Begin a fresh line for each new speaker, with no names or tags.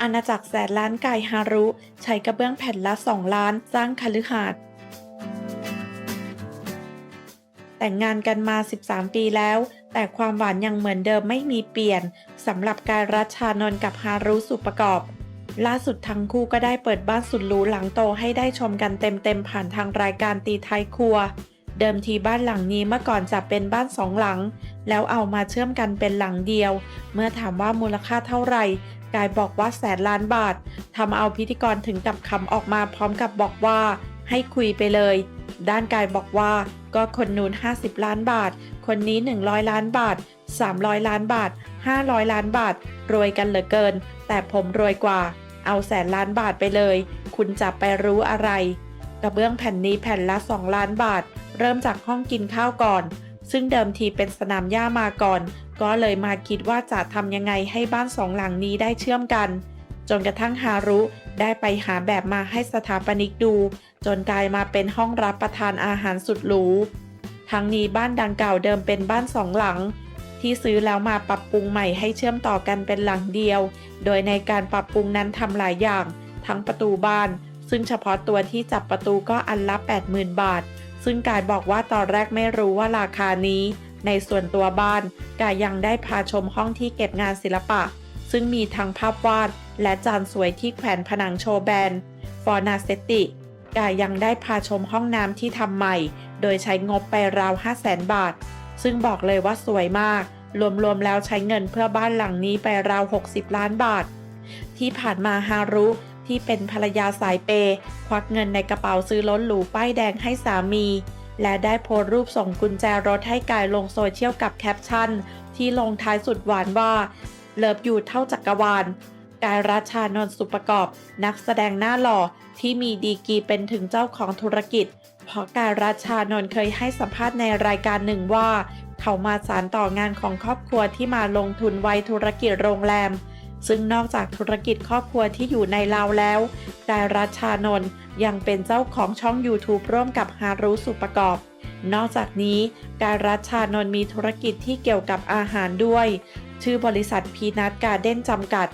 อาณาจักรแสนล้านไก่ฮารุ ใช้กระเบื้องแผ่นละ2ล้านสร้างคฤหาสน์แต่งงานกันมา 13 ปีแล้ว แต่ความหวานยังเหมือนเดิมไม่มีเปลี่ยนสำหรับการรัชชานนกับฮารุสุประกอบ ล่าสุดทั้งคู่ก็ได้เปิดบ้านสุดหรูหลังโตให้ได้ชมกันเต็มๆผ่านทางรายการตีไทยครัว เดิมทีบ้านหลังนี้เมื่อก่อนจะเป็นบ้านสองหลัง แล้วเอามาเชื่อมกันเป็นหลังเดียว เมื่อถามว่ามูลค่าเท่าไหร่ กายบอกว่าแสนล้านบาททำเอาพิธีกรถึงกับคำออกมาพร้อมกับบอกว่า ให้คุยไปเลย ด้านกายบอกว่า ก็คนนู้น50 ล้านบาท คนนี้ 100 ล้านบาท 300 ล้านบาท 500 ล้านบาท รวยกันเหลือเกิน แต่ผมรวยกว่า เอาแสนล้านบาทไปเลย คุณจะไปรู้อะไรกระเบื้องแผ่นนี้แผ่นละ 2 ล้านบาท เริ่มจากห้องกินข้าวก่อน ซึ่งเดิมทีเป็นสนามหญ้ามาก่อน ก็เลยมาคิดว่าจะทำยังไงให้บ้านสองหลังนี้ได้เชื่อมกัน จนกระทั่งฮารุได้ไปหาแบบมาให้สถาปนิกดู จนกลายมาเป็นห้องรับประทานอาหารสุดหรูทั้งนี้บ้านดังกล่าวเดิมเป็นบ้านสองหลัง ที่ซื้อแล้วมาปรับปรุงใหม่ให้เชื่อมต่อกันเป็นหลังเดียว โดยในการปรับปรุงนั้นทำหลายอย่าง ทั้งประตูบ้าน ซึ่งเฉพาะตัวที่จับประตูก็อันละ 80,000 บาท ซึ่งกายบอกว่าตอนแรกไม่รู้ว่าราคานี้ ในส่วนตัวบ้านกายยังได้พาชมห้องที่เก็บงานศิลปะ ซึ่งมีทั้งภาพวาด และจานสวยที่แขวนผนังโชว์แบนฟอร์นาเซติกายยังได้พาชมห้องน้ำที่ทำใหม่ โดยใช้งบไปราว 5 0 0แสนบาท ซึ่งบอกเลยว่าสวยมาก รวมๆแล้วใช้เงินเพื่อบ้านหลังนี้ไปราว 60 ล้านบาท ที่ผ่านมาฮารุ ที่เป็นภรรยาสายเปย์ควักเงินในกระเป๋าซื้อรถหรูป้ายแดงให้สามี และได้โพสต์รูปส่งกุญแจรถให้กายลงโซเชียลกับแคปชั่น ที่ลงท้ายสุดหวานว่า เลิฟอยู่เท่าจักรวาลกายรัชานนท์สุประกอบ นักแสดงหน้าหล่อที่มีดีกีเป็นถึงเจ้าของธุรกิจ เพราะกายรัชานนท์เคยให้สัมภาษณ์ในรายการหนึ่งว่า เขามาสานต่องานของครอบครัวที่มาลงทุนไว้ธุรกิจโรงแรม ซึ่งนอกจากธุรกิจครอบครัวที่อยู่ในลาวแล้วกายรัชชานนท์ยังเป็นเจ้าของช่อง YouTube ร่วมกับฮารุสุประกอบ นอกจากนี้กายรัชชานนท์มีธุรกิจที่เกี่ยวกับอาหารด้วย ชื่อบริษัทพีนัทการ์เด้นจำกัด